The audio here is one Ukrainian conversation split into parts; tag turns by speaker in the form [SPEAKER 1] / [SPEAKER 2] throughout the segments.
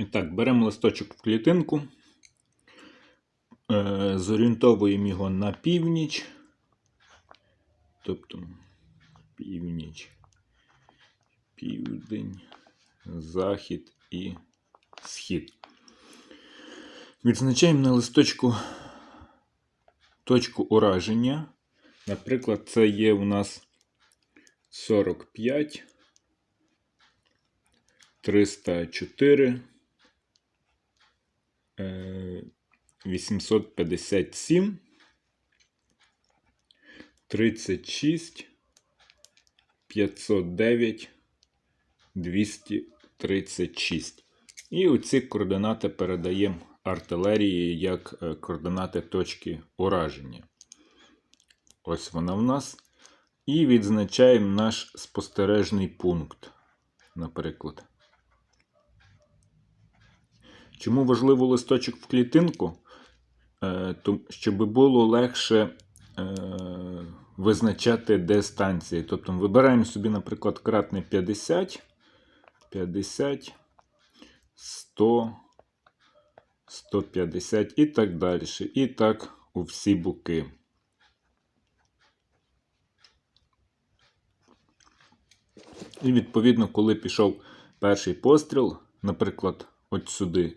[SPEAKER 1] І так, беремо листочок в клітинку, е, зорієнтовуємо його на північ. Тобто північ, південь, захід і схід. Відзначаємо на листочку точку ураження. Наприклад, це є у нас 45, 304, е, 857, 36, 509, 236. І оці координати передаємо артилерії як е, координати точки ураження. Ось вона в нас. І відзначаємо наш спостережний пункт, наприклад. Чому важливо листочок в клітинку? Е, щоб було легше е, визначати, де станції. Тобто вибираємо собі, наприклад, кратне 50, 50, 100, 150 і так далі. І так у всі боки. І відповідно, коли пішов перший постріл, наприклад, от сюди,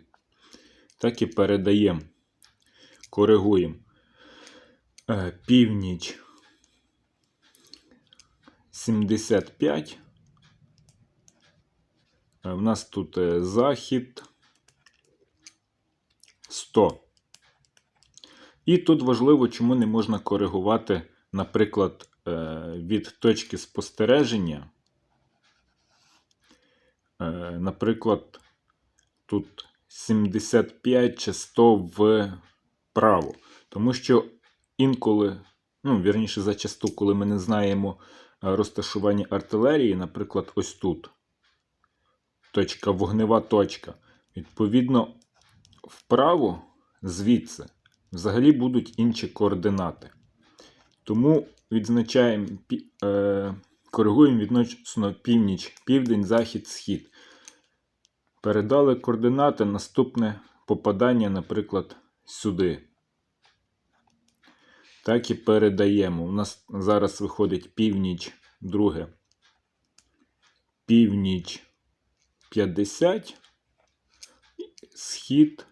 [SPEAKER 1] так і передаємо, коригуємо Е, північ 75. Е, В нас тут е, захід 100. І тут важливо, чому не можна коригувати, наприклад, е, від точки спостереження. Е, Наприклад, тут 75 чи 100 вправо. Тому що інколи, ну, вірніше, зачасту, коли ми не знаємо е, розташування артилерії, наприклад, ось тут. Точка, вогнева точка. Відповідно, вправо звідси взагалі будуть інші координати. Тому відзначаємо, е, коригуємо відносно північ, південь, захід, схід. Передали координати, наступне попадання, наприклад, сюди. Так і передаємо. У нас зараз виходить північ, друге. Північ 50, схід.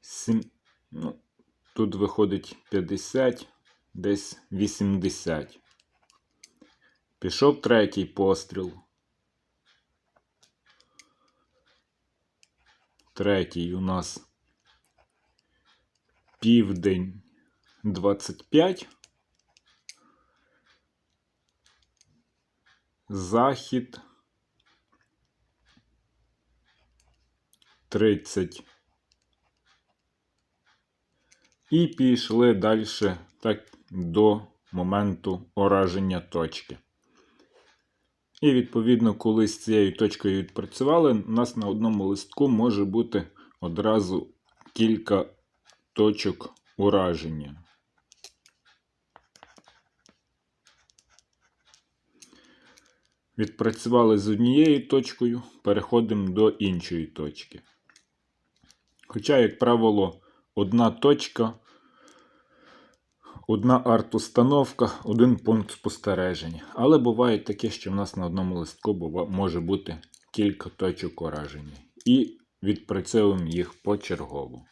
[SPEAKER 1] Сім, ну, тут виходить 50, десь 80. Пішов третій постріл. Третій у нас південь 25. Захід 30. І пішли далі так до моменту ураження точки. І відповідно, коли з цією точкою відпрацювали, у нас на одному листку може бути одразу кілька точок ураження. Відпрацювали з однією точкою, переходимо до іншої точки. Хоча, як правило, одна точка, одна арт-установка, один пункт спостереження. Але буває таке, що в нас на одному листку може бути кілька точок ураження. І відпрацьовуємо їх почергово.